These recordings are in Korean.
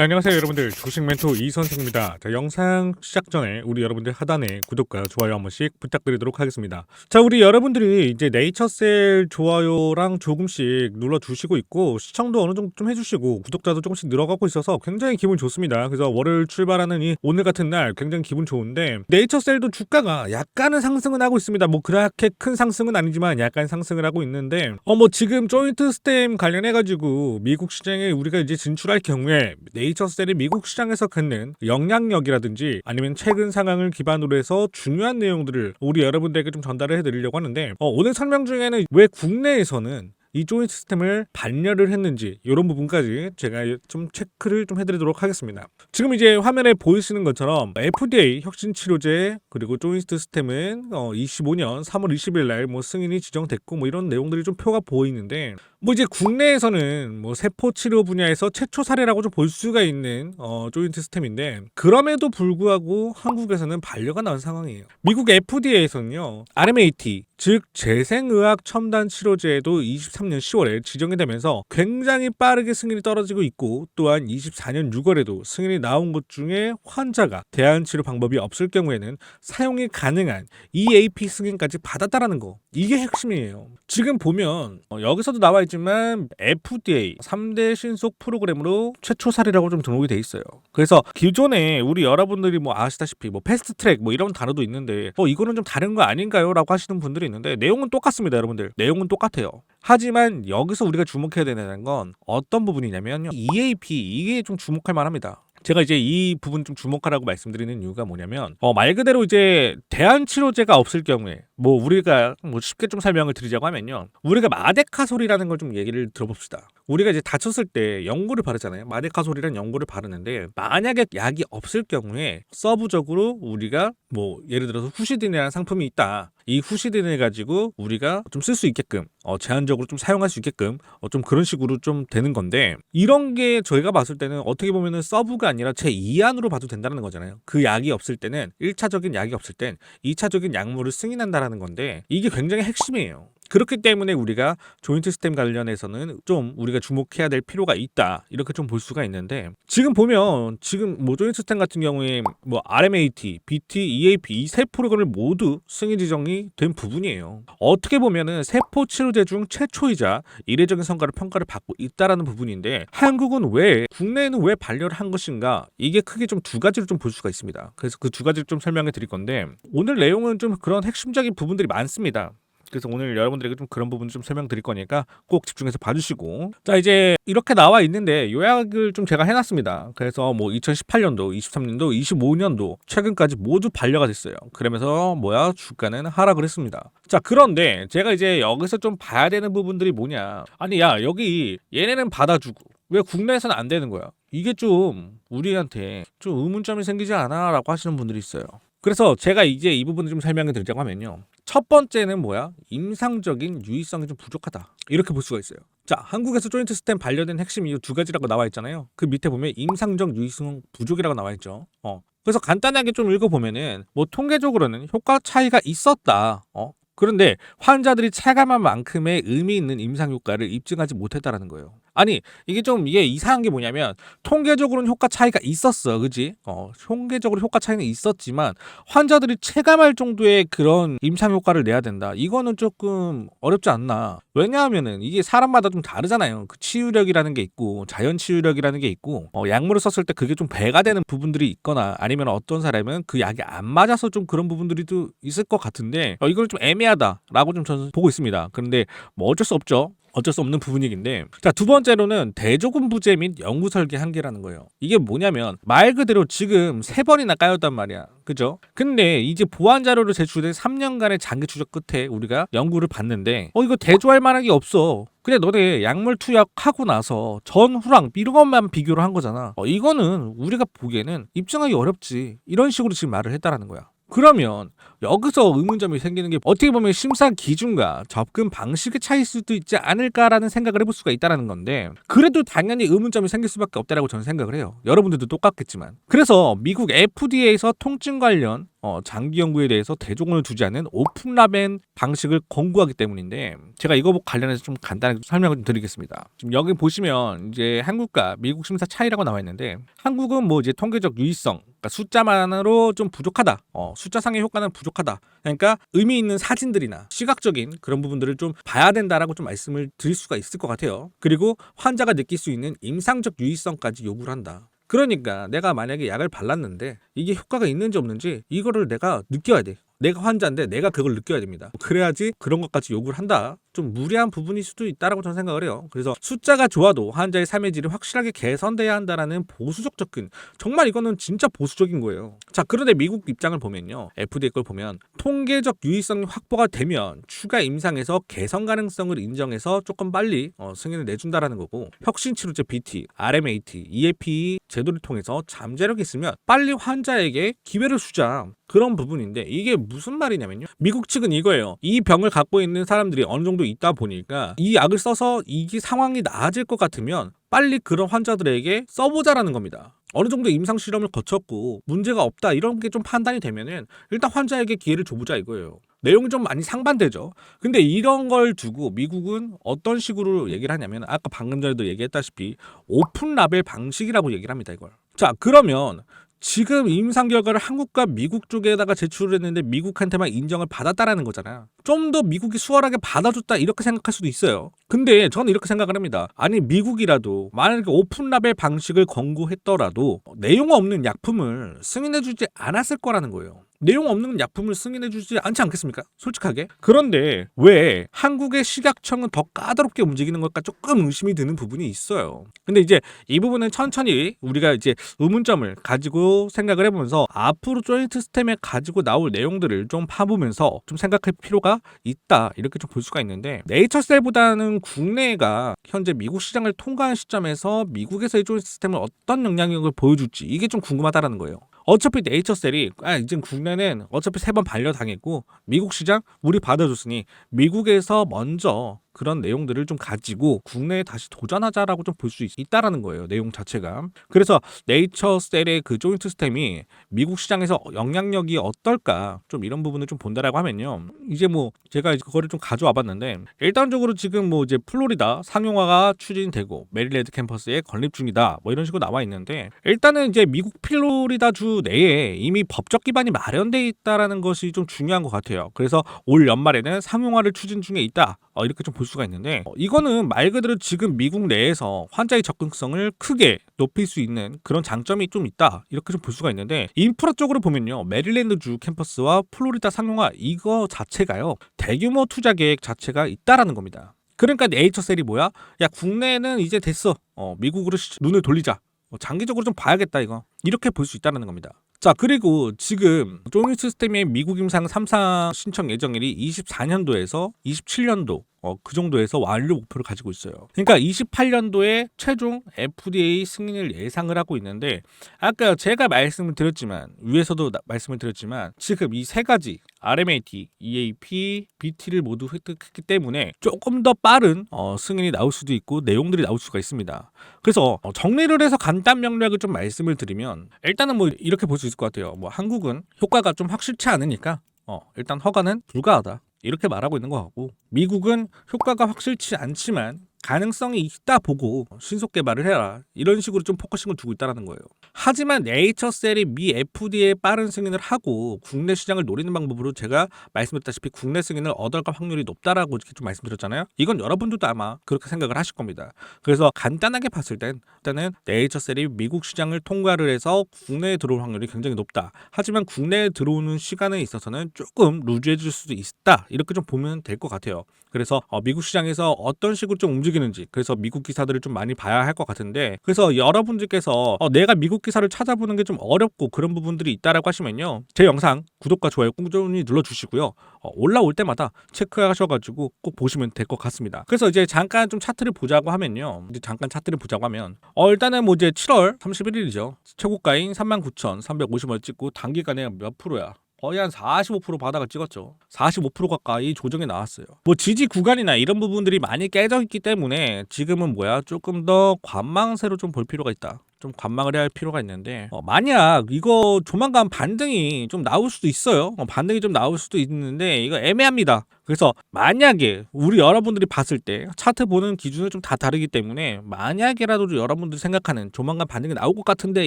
네, 안녕하세요 여러분들 조식 멘토 이 선생입니다. 자, 영상 시작 전에 우리 여러분들 하단에 구독과 좋아요 한 번씩 부탁드리도록 하겠습니다. 자 우리 여러분들이 이제 네이처셀 좋아요랑 조금씩 눌러주시고 있고 시청도 어느 정도 좀 해주시고 구독자도 조금씩 늘어가고 있어서 굉장히 기분 좋습니다. 그래서 월요일 출발하는 이 오늘 같은 날 굉장히 기분 좋은데 네이처셀도 주가가 약간은 상승은 하고 있습니다. 뭐 그렇게 큰 상승은 아니지만 약간 상승을 하고 있는데 어 뭐 지금 조인트 스템 관련해 가지고 미국 시장에 우리가 이제 진출할 경우에 네이 처셀이 미국 시장에서 갖는 영향력이라든지 아니면 최근 상황을 기반으로 해서 중요한 내용들을 우리 여러분들에게 좀 전달을 해드리려고 하는데 어, 오늘 설명 중에는 왜 국내에서는 이 조인트 시스템을 반려를 했는지 이런 부분까지 제가 좀 체크를 좀 해드리도록 하겠습니다. 지금 이제 화면에 보이시는 것처럼 FDA 혁신 치료제 그리고 조인트 시스템은 어, 25년 3월 20일 날 뭐 승인이 지정됐고 뭐 이런 내용들이 좀 표가 보이는데 뭐 이제 국내에서는 뭐 세포 치료 분야에서 최초 사례라고 좀 볼 수가 있는 어, 조인트 시스템인데 그럼에도 불구하고 한국에서는 반려가 나온 상황이에요. 미국 FDA에서는요 RMAT 즉 재생의학 첨단 치료제도 23년 10월에 지정이 되면서 굉장히 빠르게 승인이 떨어지고 있고 또한 24년 6월에도 승인이 나온 것 중에 환자가 대안 치료 방법이 없을 경우에는 사용이 가능한 EAP 승인까지 받았다라는 거 이게 핵심이에요. 지금 보면 어, 여기서도 나와 있 지만 FDA 3대 신속 프로그램으로 최초 사례라고 좀 등록이 돼 있어요. 그래서 기존에 우리 여러분들이 뭐 아시다시피 뭐 패스트 트랙 뭐 이런 단어도 있는데 뭐 이거는 좀 다른 거 아닌가요?라고 하시는 분들이 있는데 내용은 똑같습니다, 여러분들. 내용은 똑같아요. 하지만 여기서 우리가 주목해야 되는 건 어떤 부분이냐면 EAP 이게 좀 주목할 만합니다. 제가 이제 이 부분 좀 주목하라고 말씀드리는 이유가 뭐냐면 어, 말 그대로 이제 대안 치료제가 없을 경우에 뭐 우리가 뭐 쉽게 좀 설명을 드리자고 하면요. 우리가 마데카솔이라는 걸 좀 얘기를 들어봅시다. 우리가 이제 다쳤을 때 연고를 바르잖아요. 마데카솔이라는 연고를 바르는데 만약에 약이 없을 경우에 서브적으로 우리가 뭐 예를 들어서 후시딘이라는 상품이 있다 이 후시딘을 가지고 우리가 좀 쓸 수 있게끔 어, 제한적으로 좀 사용할 수 있게끔 어, 좀 그런 식으로 좀 되는 건데 이런 게 저희가 봤을 때는 어떻게 보면은 서브가 아니라 제 2안으로 봐도 된다는 거잖아요. 그 약이 없을 때는 1차적인 약이 없을 땐 2차적인 약물을 승인한다라는 건데 이게 굉장히 핵심이에요. 그렇기 때문에 우리가 조인트 시스템 관련해서는 좀 우리가 주목해야 될 필요가 있다 이렇게 좀 볼 수가 있는데 지금 보면 지금 뭐 조인트 시스템 같은 경우에 뭐 RMAT, BT, EAP 이 세 프로그램을 모두 승인 지정이 된 부분이에요. 어떻게 보면은 세포 치료제 중 최초이자 이례적인 성과를 평가를 받고 있다라는 부분인데 한국은 왜 국내에는 왜 반려를 한 것인가 이게 크게 좀 두 가지로 좀볼 수가 있습니다. 그래서 그 두 가지를 좀 설명해 드릴 건데 오늘 내용은 좀 그런 핵심적인 부분들이 많습니다. 그래서 오늘 여러분들에게 좀 그런 부분 좀 설명드릴 거니까 꼭 집중해서 봐주시고 자 이제 이렇게 나와 있는데 요약을 좀 제가 해놨습니다. 그래서 뭐 2018년도, 23년도, 25년도 최근까지 모두 반려가 됐어요. 그러면서 뭐야 주가는 하락을 했습니다. 자 그런데 제가 이제 여기서 좀 봐야 되는 부분들이 뭐냐? 아니 야 여기 얘네는 받아주고 왜 국내에서는 안 되는 거야? 이게 좀 우리한테 좀 의문점이 생기지 않아 라고 하시는 분들이 있어요. 그래서 제가 이제 이 부분을 좀 설명해 드리자고 하면요. 첫 번째는 뭐야? 임상적인 유의성이 좀 부족하다. 이렇게 볼 수가 있어요. 자, 한국에서 조인트 스템 반려된 핵심 이유 두 가지라고 나와 있잖아요. 그 밑에 보면 임상적 유의성 부족이라고 나와 있죠. 어. 그래서 간단하게 좀 읽어보면은 뭐 통계적으로는 효과 차이가 있었다. 어. 그런데 환자들이 체감한 만큼의 의미 있는 임상 효과를 입증하지 못했다라는 거예요. 아니 이게 좀 이게 이상한 게 뭐냐면 통계적으로는 효과 차이가 있었어, 그지? 어, 통계적으로 효과 차이는 있었지만 환자들이 체감할 정도의 그런 임상 효과를 내야 된다. 이거는 조금 어렵지 않나? 왜냐하면은 이게 사람마다 좀 다르잖아요. 그 치유력이라는 게 있고 자연 치유력이라는 게 있고 어, 약물을 썼을 때 그게 좀 배가 되는 부분들이 있거나 아니면 어떤 사람은 그 약이 안 맞아서 좀 그런 부분들이 또 있을 것 같은데 어, 이걸 좀 애매하다라고 좀 저는 보고 있습니다. 그런데 뭐 어쩔 수 없죠. 어쩔 수 없는 부분이긴데. 자 두 번째로는 대조군 부재 및 연구 설계 한계라는 거예요. 이게 뭐냐면 말 그대로 지금 세 번이나 까였단 말이야. 그죠? 근데 이제 보안 자료로 제출된 3년간의 장기 추적 끝에 우리가 연구를 봤는데 어 이거 대조할 만한 게 없어. 그냥 너네 약물 투약하고 나서 전후랑 이런 것만 비교를 한 거잖아. 어 이거는 우리가 보기에는 입증하기 어렵지. 이런 식으로 지금 말을 했다라는 거야. 그러면 여기서 의문점이 생기는 게 어떻게 보면 심사 기준과 접근 방식의 차이일 수도 있지 않을까라는 생각을 해볼 수가 있다는 건데 그래도 당연히 의문점이 생길 수밖에 없다라고 저는 생각을 해요. 여러분들도 똑같겠지만 그래서 미국 FDA에서 통증 관련 어, 장기 연구에 대해서 대조군을 두지 않는 오픈 라벤 방식을 권고하기 때문인데 제가 이거 관련해서 좀 간단하게 설명을 좀 드리겠습니다. 지금 여기 보시면 이제 한국과 미국 심사 차이라고 나와 있는데 한국은 뭐 이제 통계적 유의성 그러니까 숫자만으로 좀 부족하다. 어, 숫자상의 효과는 부족하다. 그러니까 의미 있는 사진들이나 시각적인 그런 부분들을 좀 봐야 된다라고 좀 말씀을 드릴 수가 있을 것 같아요. 그리고 환자가 느낄 수 있는 임상적 유의성까지 요구를 한다. 그러니까 내가 만약에 약을 발랐는데 이게 효과가 있는지 없는지 이거를 내가 느껴야 돼. 내가 환자인데 내가 그걸 느껴야 됩니다. 그래야지 그런 것까지 요구를 한다. 좀 무리한 부분일 수도 있다라고 저는 생각을 해요. 그래서 숫자가 좋아도 환자의 삶의 질이 확실하게 개선돼야 한다라는 보수적 접근. 정말 이거는 진짜 보수적인 거예요. 자, 그런데 미국 입장을 보면요. FDA 걸 보면 통계적 유의성이 확보가 되면 추가 임상에서 개선 가능성을 인정해서 조금 빨리 어, 승인을 내준다라는 거고 혁신 치료제 BT, RMAT, EAP 제도를 통해서 잠재력이 있으면 빨리 환자에게 기회를 주자. 그런 부분인데 이게 무슨 말이냐면요. 미국 측은 이거예요. 이 병을 갖고 있는 사람들이 어느 정도 있다 보니까 이 약을 써서 이게 상황이 나아질 것 같으면 빨리 그런 환자들에게 써보자라는 겁니다. 어느 정도 임상 실험을 거쳤고 문제가 없다 이런 게 좀 판단이 되면은 일단 환자에게 기회를 줘보자 이거예요. 내용이 좀 많이 상반되죠. 근데 이런 걸 두고 미국은 어떤 식으로 얘기를 하냐면 아까 방금 전에도 얘기했다시피 오픈 라벨 방식이라고 얘기를 합니다 이걸. 자 그러면 지금 임상 결과를 한국과 미국 쪽에다가 제출을 했는데 미국한테만 인정을 받았다라는 거잖아. 좀 더 미국이 수월하게 받아줬다 이렇게 생각할 수도 있어요. 근데 저는 이렇게 생각을 합니다. 아니 미국이라도 만약에 오픈 라벨 방식을 권고했더라도 내용 없는 약품을 승인해주지 않았을 거라는 거예요. 내용 없는 약품을 승인해주지 않지 않겠습니까? 솔직하게. 그런데 왜 한국의 식약청은 더 까다롭게 움직이는 걸까 조금 의심이 드는 부분이 있어요. 근데 이제 이 부분은 천천히 우리가 이제 의문점을 가지고 생각을 해보면서 앞으로 조인트 스템에 가지고 나올 내용들을 좀 파보면서 좀 생각할 필요가 있다 이렇게 좀 볼 수가 있는데 네이처셀보다는 국내가 현재 미국 시장을 통과한 시점에서 미국에서의 조인트 시스템을 어떤 영향력을 보여줄지 이게 좀 궁금하다라는 거예요. 어차피 네이처셀이 아 이제 국내는 어차피 세 번 반려당했고 미국 시장 우리 받아줬으니 미국에서 먼저 그런 내용들을 좀 가지고 국내에 다시 도전하자라고 좀 볼 수 있다라는 거예요 내용 자체가. 그래서 네이처셀의 그 조인트 시스템이 미국 시장에서 영향력이 어떨까 좀 이런 부분을 좀 본다라고 하면요. 이제 뭐 제가 그거를 좀 가져와 봤는데 일단적으로 지금 뭐 이제 플로리다 상용화가 추진되고 메릴랜드 캠퍼스에 건립 중이다 뭐 이런 식으로 나와 있는데 일단은 이제 미국 플로리다 주 내에 이미 법적 기반이 마련돼 있다라는 것이 좀 중요한 것 같아요. 그래서 올 연말에는 상용화를 추진 중에 있다 어, 이렇게 좀 볼 수가 있는데 어, 이거는 말 그대로 지금 미국 내에서 환자의 접근성을 크게 높일 수 있는 그런 장점이 좀 있다 이렇게 좀 볼 수가 있는데 인프라 쪽으로 보면요 메릴랜드 주 캠퍼스와 플로리다 상용화 이거 자체가요 대규모 투자 계획 자체가 있다라는 겁니다. 그러니까 네이처셀이 뭐야? 야 국내는 이제 됐어. 어, 미국으로 시- 눈을 돌리자. 어, 장기적으로 좀 봐야겠다 이거. 이렇게 볼 수 있다는 겁니다. 자 그리고 지금 조인 시스템의 미국 임상 3상 신청 예정일이 24년도에서 27년도 어, 그 정도에서 완료 목표를 가지고 있어요. 그러니까 28년도에 최종 FDA 승인을 예상을 하고 있는데 아까 제가 말씀을 드렸지만 위에서도 나- 말씀을 드렸지만 지금 이 세 가지 RMAT, EAP, BT를 모두 획득했기 때문에 조금 더 빠른 어, 승인이 나올 수도 있고 내용들이 나올 수가 있습니다. 그래서 어, 정리를 해서 간단 명료하게 좀 말씀을 드리면 일단은 뭐 이렇게 볼 수 있을 것 같아요. 뭐 한국은 효과가 좀 확실치 않으니까 어, 일단 허가는 불가하다. 이렇게 말하고 있는 것 같고 미국은 효과가 확실치 않지만 가능성이 있다 보고 신속 개발을 해라 이런 식으로 좀 포커싱을 두고 있다는 거예요. 하지만 네이처셀이 미 FDA에 빠른 승인을 하고 국내 시장을 노리는 방법으로 제가 말씀드렸다시피 국내 승인을 얻을 확률이 높다라고 이렇게 좀 말씀드렸잖아요. 이건 여러분들도 아마 그렇게 생각을 하실 겁니다. 그래서 간단하게 봤을 땐 일단은 네이처셀이 미국 시장을 통과를 해서 국내에 들어올 확률이 굉장히 높다. 하지만 국내에 들어오는 시간에 있어서는 조금 루즈해질 수도 있다. 이렇게 좀 보면 될 것 같아요. 그래서 어, 미국 시장에서 어떤 식으로 좀 움직이는지 그래서 미국 기사들을 좀 많이 봐야 할 것 같은데 그래서 여러분들께서 어, 내가 미국 기사를 찾아보는 게 좀 어렵고 그런 부분들이 있다라고 하시면요 제 영상 구독과 좋아요 꾸준히 눌러주시고요. 어, 올라올 때마다 체크하셔가지고 꼭 보시면 될 것 같습니다. 그래서 이제 잠깐 좀 차트를 보자고 하면요 이제 잠깐 차트를 보자고 하면 어 일단은 뭐 이제 7월 31일이죠. 최고가인 39,350원 찍고 단기간에 몇 프로야 거의 한 45% 바닥을 찍었죠. 45% 가까이 조정이 나왔어요. 뭐 지지 구간이나 이런 부분들이 많이 깨져 있기 때문에 지금은 뭐야 조금 더 관망세로 좀 볼 필요가 있다. 좀 관망을 해야 할 필요가 있는데 어, 만약 이거 조만간 반등이 좀 나올 수도 있어요. 어, 반등이 좀 나올 수도 있는데 이거 애매합니다. 그래서 만약에 우리 여러분들이 봤을 때 차트 보는 기준은 좀 다 다르기 때문에 만약에라도 여러분들이 생각하는 조만간 반등이 나올 것 같은데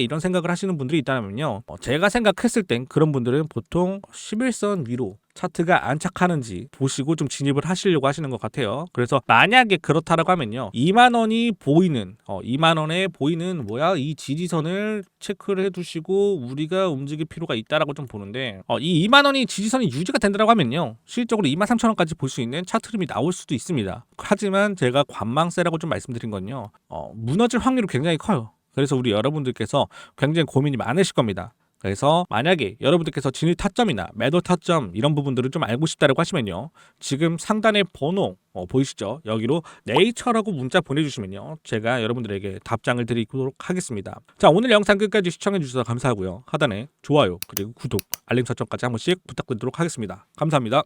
이런 생각을 하시는 분들이 있다면요. 어, 제가 생각했을 땐 그런 분들은 보통 11선 위로 차트가 안착하는지 보시고 좀 진입을 하시려고 하시는 것 같아요. 그래서 만약에 그렇다라고 하면요. 2만 원이 보이는 어 2만 원에 보이는 뭐야 이 지지선을 체크를 해 두시고 우리가 움직일 필요가 있다라고 좀 보는데 어, 이 2만 원이 지지선이 유지가 된다라고 하면요. 실적으로 2만 3천 원까지 볼 수 있는 차트 흐름이 나올 수도 있습니다. 하지만 제가 관망세라고 좀 말씀드린 건요. 어, 무너질 확률이 굉장히 커요. 그래서 우리 여러분들께서 굉장히 고민이 많으실 겁니다. 그래서 만약에 여러분들께서 진입 타점이나 매도 타점 이런 부분들을 좀 알고 싶다라고 하시면요. 지금 상단에 번호 어, 보이시죠? 여기로 네이처라고 문자 보내주시면요. 제가 여러분들에게 답장을 드리도록 하겠습니다. 자 오늘 영상 끝까지 시청해 주셔서 감사하고요. 하단에 좋아요 그리고 구독 알림 설정까지 한 번씩 부탁드리도록 하겠습니다. 감사합니다.